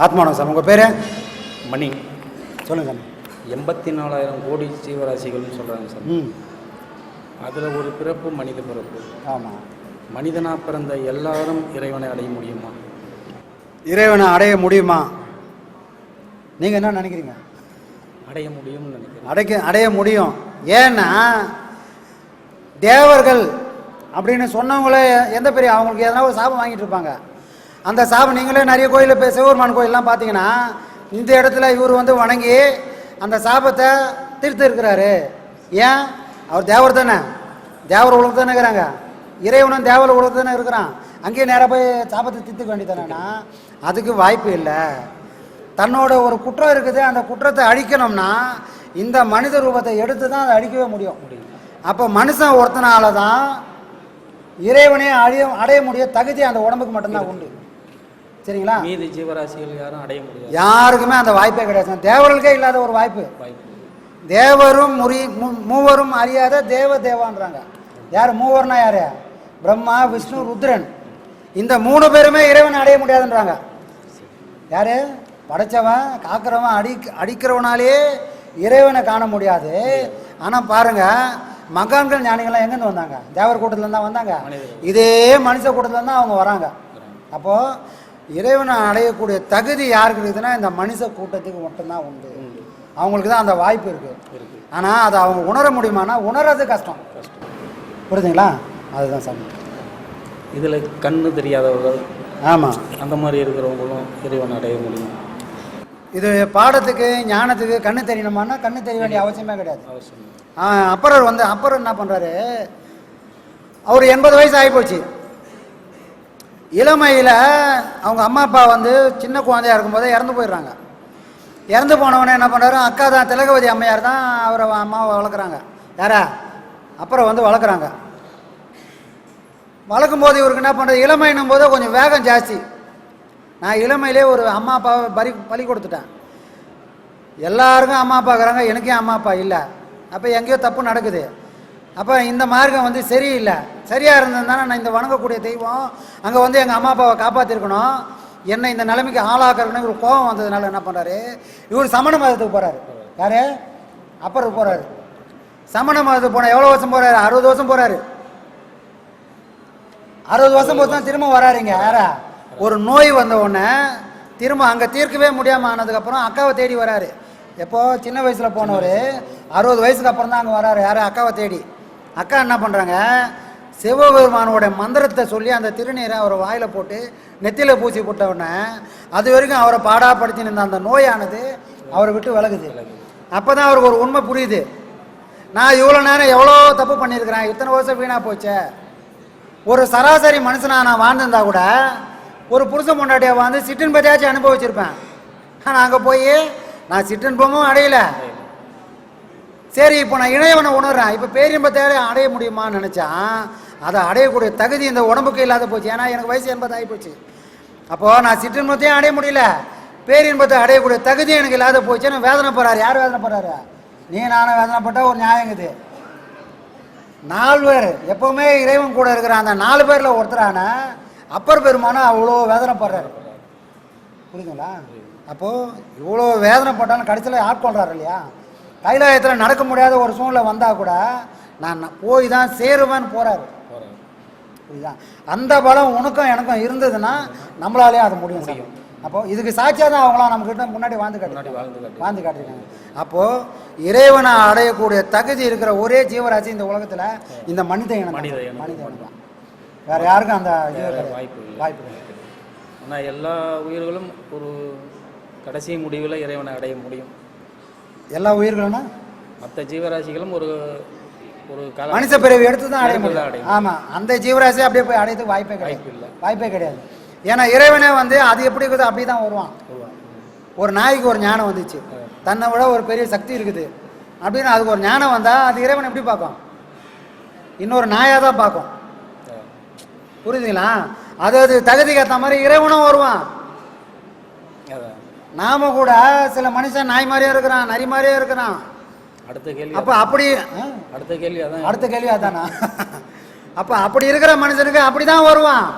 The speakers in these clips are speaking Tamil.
ஆத்மானம் சார் உங்கள் பேர்? மணி. சொல்லுங்கள் எண்பத்தி நாலாயிரம் கோடி ஜீவராசிகள்னு சொல்கிறாங்க சார். ம். அதில் ஒரு பிறப்பு மனித பிறப்பு. ஆமாம் மனிதனாக பிறந்த எல்லாரும் இறைவனை அடைய முடியுமா? இறைவனை அடைய முடியுமா? நீங்கள் என்ன நினைக்கிறீங்க? அடைய முடியும்னு நினைக்கிறேன். அடைக்க அடைய முடியும். ஏன்னா தேவர்கள் அப்படின்னு சொன்னவங்களே எந்த பெரிய அவங்களுக்கு எதனா ஒரு சாபம் வாங்கிட்டு இருப்பாங்க. அந்த சாபம் நீங்களே நிறைய கோயிலில் போய் சிவபெருமான் கோயிலெலாம் பார்த்தீங்கன்னா இந்த இடத்துல இவர் வந்து வணங்கி அந்த சாபத்தை தீர்த்து இருக்கிறாரு ஏன்? அவர் தேவர் தானே. தேவர் உலகத்து தானே இருக்கிறாங்க. இறைவனும் தேவர் உலகத்து தானே இருக்கிறான். அங்கேயே நேராக போய் சாபத்தை தீர்த்துக்க வேண்டியதானேன்னா அதுக்கு வாய்ப்பு இல்லை. தன்னோட ஒரு குற்றம் இருக்குது. அந்த குற்றத்தை அழிக்கணும்னா இந்த மனித ரூபத்தை எடுத்து தான் அதை அழிக்கவே முடியும். அப்போ மனுஷன் ஒருத்தனால தான் இறைவனே அழிய அடைய முடிய தகுதி அந்த உடம்புக்கு மட்டும்தான் உண்டு. சரிங்களா மீதி ஜீவராசிகள் யாரும் அடைய முடியாது. யாருக்குமே அந்த வாய்ப்பே கிடையாது. தேவர்களுக்கே இல்லாத ஒரு வாய்ப்பு. வாய்ப்பு தேவரும் முறி மூவரும் அறியாத தேவ தேவான்றாங்க. யார்? மூவர்னா யாரு? பிரம்மா விஷ்ணு ருத்ரன். இந்த மூணு பேருமே இறைவனை அடைய முடியாதுன்றாங்க. யாரு? படைச்சவன் காக்கிறவன் அடி அடிக்கிறவனாலே இறைவனை காண முடியாது. ஆனால் பாருங்க மகான்கள் ஞானிகள்லாம் எங்கேருந்து வந்தாங்க? தேவர் கூட்டத்துல தான் வந்தாங்க. இதே மனுஷ கூட்டத்துல தான் அவங்க வராங்க. அப்போ இறைவனை அடையக்கூடிய தகுதி யாருக்கு இருக்குதுன்னா இந்த மனுஷ கூட்டத்துக்கு மட்டும்தான் உண்டு. அவங்களுக்கு தான் அந்த வாய்ப்பு இருக்கு. இருக்கு. ஆனால் அதை அவங்க உணர முடியுமானா உணர்றது கஷ்டம். கஷ்டம். புரியுதுங்களா? அதுதான் சாமி. இதில் கண்ணு தெரியாதவர்கள் ஆமாம் அந்த மாதிரி இருக்கிறவங்களும் இறைவனை அடைய முடியும். இது பாடத்துக்கு ஞானத்துக்கு கண்ணு தெரியணுமானா கண்ணு தெரிய வேண்டிய அவசியமே கிடையாது. அவசியம். அப்பரர் வந்து அப்பரர் என்ன பண்ணுறாரு அவர் எண்பது வயசு ஆகிப்போச்சு. இளமையில் அவங்க அம்மா அப்பா வந்து சின்ன குழந்தையா இருக்கும்போதே இறந்து போயிடுறாங்க. இறந்து போனவொடனே என்ன பண்ணுறாரு அக்கா தான் திலகவதி அம்மையார் தான் அவரை அம்மாவை வளர்க்குறாங்க. யாரா? அப்புறம் வந்து வளர்க்குறாங்க. வளர்க்கும் போது இவருக்கு என்ன பண்ணுறது இளமைன்னும் போது கொஞ்சம் வேகம் ஜாஸ்தி. நான் இளமையிலே ஒரு அம்மா அப்பாவை பறி பலி கொடுத்துட்டேன். எல்லாருக்கும் அம்மா அப்பா இருக்கிறாங்க. எனக்கே அம்மா அப்பா இல்லை. அப்போ எங்கேயோ தப்பு நடக்குது. அப்போ இந்த மார்க்கம் வந்து சரியில்லை. சரியாக இருந்ததுனால நான் இந்த வணங்கக்கூடிய தெய்வம்? அங்கே வந்து எங்கள் அம்மா அப்பாவை காப்பாற்றிருக்கணும் என்னை இந்த நிலைமைக்கு ஆளாக்கணும்னு இவர் கோபம் வந்ததுனால என்ன பண்ணுறாரு இவர் சமண மதத்துக்கு போகிறாரு யாரு? அப்பருக்கு போகிறாரு சமண மதத்துக்கு போனால் எவ்வளோ வருஷம் போகிறாரு அறுபது வருஷம் போகிறாரு அறுபது வருஷம் போது தான் திரும்ப வராருங்க. யாரா? ஒரு நோய் வந்த உடனே திரும்ப அங்கே தீர்க்கவே முடியாமல் ஆனதுக்கப்புறம் அக்காவை தேடி வராரு. எப்போ? சின்ன வயசில் போனவர். அறுபது வயசுக்கு அப்புறம் தான் அங்கே வராரு. யார்? அக்காவை தேடி. அக்கா என்ன பண்ணுறாங்க சிவபெருமானோட மந்திரத்தை சொல்லி அந்த திருநீரை அவரை வாயில் போட்டு நெத்தியில் பூசி போட்ட உடனே அது வரைக்கும் அவரை பாடாப்படுத்தின அந்த நோயானது அவரை விட்டு விலகுது. அப்போ தான் அவருக்கு ஒரு உண்மை புரியுது. நான் இவ்வளோ நேரம் எவ்வளோ தப்பு பண்ணியிருக்கிறேன்? இத்தனை வருஷம் வீணாக போச்சே. ஒரு சராசரி மனுஷனாக நான் வாழ்ந்திருந்தா கூட ஒரு புருஷன் பொண்டாட்டியை வாழ்ந்து சிற்றின்பத்தையாச்சும் அனுபவிச்சிருப்பேன். ஆனால் அங்கே போய் நான் சிற்றின்பமும் அடையலை. சரி இப்போ நான் இணையவனை உணர்றேன். இப்போ பேரின்பத்தை அடைய முடியுமான்னு நினச்சான். அதை அடையக்கூடிய தகுதி இந்த உடம்புக்கு இல்லாத போச்சு. ஏன்னா எனக்கு வயசு எண்பது ஆகி போச்சு. அப்போது நான் சிற்றின்பத்தையும் அடைய முடியல. பேரின்பத்தை அடையக்கூடிய தகுதி எனக்கு இல்லாத போச்சுன்னு வேதனை போகிறாரு யார் வேதனை போகிறாரு நீ நானும் வேதனைப்பட்டால் ஒரு நியாயங்குது நாலு பேர். எப்போவுமே இறைவன் கூட இருக்கிற அந்த நாலு பேரில் ஒருத்தரான அப்பர் பெருமானும் அவ்வளோ வேதனைப்படுறாரு புரியுதுங்களா? அப்போது இவ்வளோ வேதனைப்பட்டாலும் கடைசியில் ஆட்கொள்கிறாரு இல்லையா? கைலாயத்தில் நடக்க முடியாத ஒரு சூழ்நிலை வந்தால் கூட நான் போய் தான் சேருவேன்னு போகிறாரு புரியுதா அந்த பலம் உனக்கும் எனக்கும் இருந்ததுன்னா நம்மளாலேயும் அது முடியும் சார் அப்போ இதுக்கு சாட்சியாக தான் அவங்களாம் நம்மக்கிட்ட முன்னாடி வாழ்ந்து முன்னாடி காட்டி வாழ்ந்து காட்டி வாழ்ந்து காட்டிருக்காங்க அப்போது இறைவனை அடையக்கூடிய தகுதி இருக்கிற ஒரே ஜீவராசி இந்த உலகத்தில் இந்த மனித இனம். மனித இனம். தான். வேற யாருக்கும் அந்த. வாய்ப்பு வாய்ப்பு. ஆனால் எல்லா உயிர்களும் ஒரு கடைசி முடிவில் இறைவனை அடைய முடியும் எல்லா உயிர்களும்னா மற்ற ஜீவராசிகளும் ஒரு ஒரு மனுஷ பிறவி எடுத்து தான் அடைய முடியும். அடையும். ஆமா அந்த ஜீவராசி அப்படியே போய் அடையதுக்கு வாய்ப்பே கிடையாது. வாய்ப்பு இல்லை. வாய்ப்பே கிடையாது. ஏன்னா இறைவனே வந்து அது எப்படி இருக்குதோ அப்படி தான் வருவான். ஒரு நாய்க்கு ஒரு ஞானம் வந்துச்சு. தன்னை விட ஒரு பெரிய சக்தி இருக்குது. அப்படின்னு அதுக்கு ஒரு ஞானம் வந்தால் அது இறைவன் எப்படி பார்க்கும்? இன்னொரு நாயாக தான் பார்க்கும். புரியுதுங்களா? அது அது தகுதிக்கு ஏற்ற மாதிரி இறைவனும் வருவான். நாம கூட சில மனுஷன் நாய் மாதிரியே இருக்கிறான் நரி மாதிரியே இருக்கிறான். அடுத்த கேள்வி அப்போ அப்படி? அடுத்த கேள்வி அதான். அடுத்த கேள்வி அதானா? அப்போ அப்படி இருக்கிற மனுஷனுக்கு அப்படி தான் வருவான்.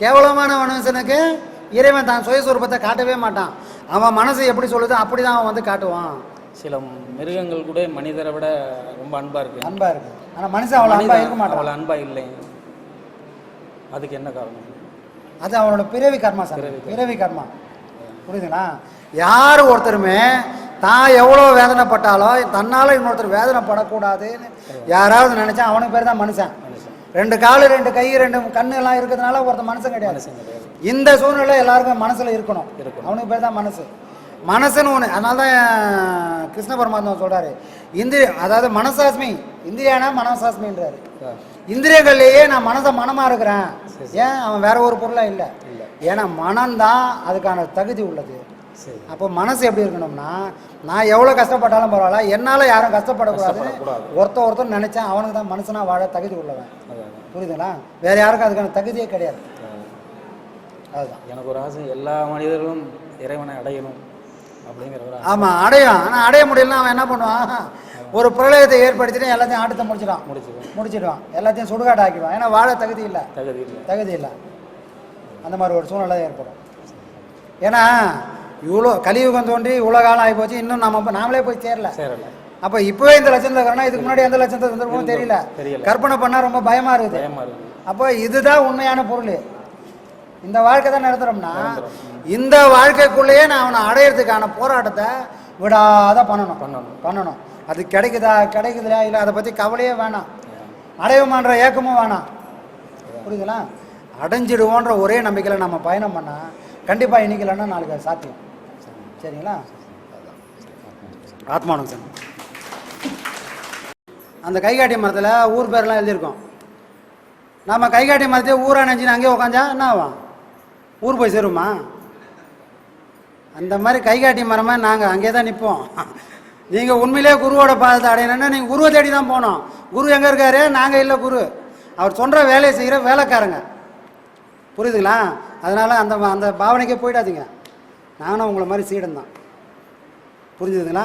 கேவலமான மனுஷனுக்கு இறைவன் தான் சுயஸ்வரூபத்தை காட்டவே மாட்டான். அவன் மனசு எப்படி சொல்லுதோ அப்படி தான் அவன் வந்து காட்டுவான். சில மிருகங்கள் கூட மனிதரை விட ரொம்ப அன்பா இருக்கு. அன்பா இருக்கு. ஆனா மனுஷன் அவ்வளோ அன்பா இருக்க மாட்டான். அவ்வளோ அன்பா இல்லை. அதுக்கு என்ன காரணம்? அது அவனோட பிறவி கர்மா சார். பிறவி கர்மா. புரியுதுங்களா? யார் ஒருத்தருமே தான் எவ்வளோ வேதனைப்பட்டாலும் தன்னால் இன்னொருத்தர் வேதனைப்படக்கூடாதுன்னு யாராவது நினைச்சா அவனுக்கு பேர் தான் மனுஷன். ரெண்டு காலு ரெண்டு கை ரெண்டு கண்ணு எல்லாம் இருக்கிறதுனால ஒருத்தன் மனுஷன் கிடையாது. இந்த சூழ்நிலை எல்லாருக்கும் மனசுல இருக்கணும். அவனுக்கு பேர் தான் மனசு. மனசுன்னு ஒன்று அதனால தான் கிருஷ்ண பரமாத்மா சொல்றாரு. இந்திரிய அதாவது மனசாஸ்மி இந்திரியானா மனசாஸ்மின்றாரு. இந்திரியங்கள்லேயே நான் மனசை மனமா இருக்கிறேன். ஏன்? அவன் வேற ஒரு பொருளா இல்லை. இல்லை. ஏன்னா மனம்தான் அதுக்கான தகுதி உள்ளது. சரி. அப்போ மனசு எப்படி இருக்கணும்னா நான் எவ்வளோ கஷ்டப்பட்டாலும் பரவாயில்ல என்னால் யாரும் கஷ்டப்படக்கூடாதுன்னு கஷ்டப்படக்கூடாது. ஒருத்த ஒருத்தர் நினைச்சேன் அவனுக்கு தான் மனுஷனா வாழ தகுதி உள்ளவன். புரியுதுங்களா? வேற யாருக்கும் அதுக்கான தகுதியே கிடையாது. அதுதான். எனக்கு ஒரு ஆசை எல்லா மனிதர்களும் இறைவனை அடையணும். ஆமாம் அடையும். ஆனால் அடைய முடியலன்னா அவன் என்ன பண்ணுவான்? ஒரு பிரளயத்தை ஏற்படுத்திட்டு எல்லாத்தையும் ஆட்டத்தை முடிச்சுக்கோ முடிச்சிடுவான். எல்லாத்தையும் சுடுகாடு ஆக்கிடுவான் ஏன்னா வாழ தகுதி இல்லை. தகுதி இல்லை. தகுதி இல்லை. அந்த மாதிரி ஒரு சூழ்நிலை ஏற்படும். ஏன்னா இவ்வளோ கலியுகம் தோன்றி இவ்வளோ காலம் ஆகி போச்சு. இன்னும் நம்ம நாமளே போய் சேரல. சேரல. அப்போ இப்போவே இந்த லட்சத்தில் இருக்கிறோன்னா இதுக்கு முன்னாடி எந்த லட்சத்தில் இருந்திருக்கோம் தெரியல. கற்பனை பண்ணால் ரொம்ப பயமாக இருக்குது. பயமா இருக்கு அப்போ இதுதான் உண்மையான பொருள். இந்த வாழ்க்கை தான் நிரந்தரம்னா இந்த வாழ்க்கைக்குள்ளேயே நான் அவனை அடையிறதுக்கான போராட்டத்தை விடாத பண்ணணும். பண்ணணும். பண்ணணும். அது கிடைக்குதா கிடைக்குதுல இல்லை அதை பற்றி கவலையே வேணாம். அடையுமான்ற ஏக்கமும் வேணாம். புரியுதுங்களா அடைஞ்சிடுவோன்ற ஒரே நம்பிக்கையில் நம்ம பயணம் பண்ணால் கண்டிப்பாக இன்னைக்கு இல்லைன்னா நாளைக்கு அது சாத்தியம். சரிங்களா? ஆத்மானம் சார் அந்த கைகாட்டி மரத்தில் ஊர் பேர்லாம் எழுதியிருக்கோம். நம்ம கைகாட்டி மரத்தையே ஊரா நினச்சின்னு அங்கேயே உட்காந்தா என்ன ஆகும்? ஊர் போய் சேருமா? அந்த மாதிரி கைகாட்டி மரமாக நாங்கள் அங்கேயே தான் நிற்போம். நீங்கள் உண்மையிலே குருவோட பாதத்தை அடையணும்னா நீங்கள் குருவை தேடி தான் போனோம் குரு எங்கே இருக்காரு? நாங்கள் இல்லை குரு. அவர் சொல்கிற வேலையை செய்கிற வேலைக்காரங்க. புரியுதுங்களா? அதனால் அந்த அந்த பாவனைக்கே போயிடாதீங்க. நானும் உங்களை மாதிரி சீடன் தான். புரிஞ்சுதுங்களா?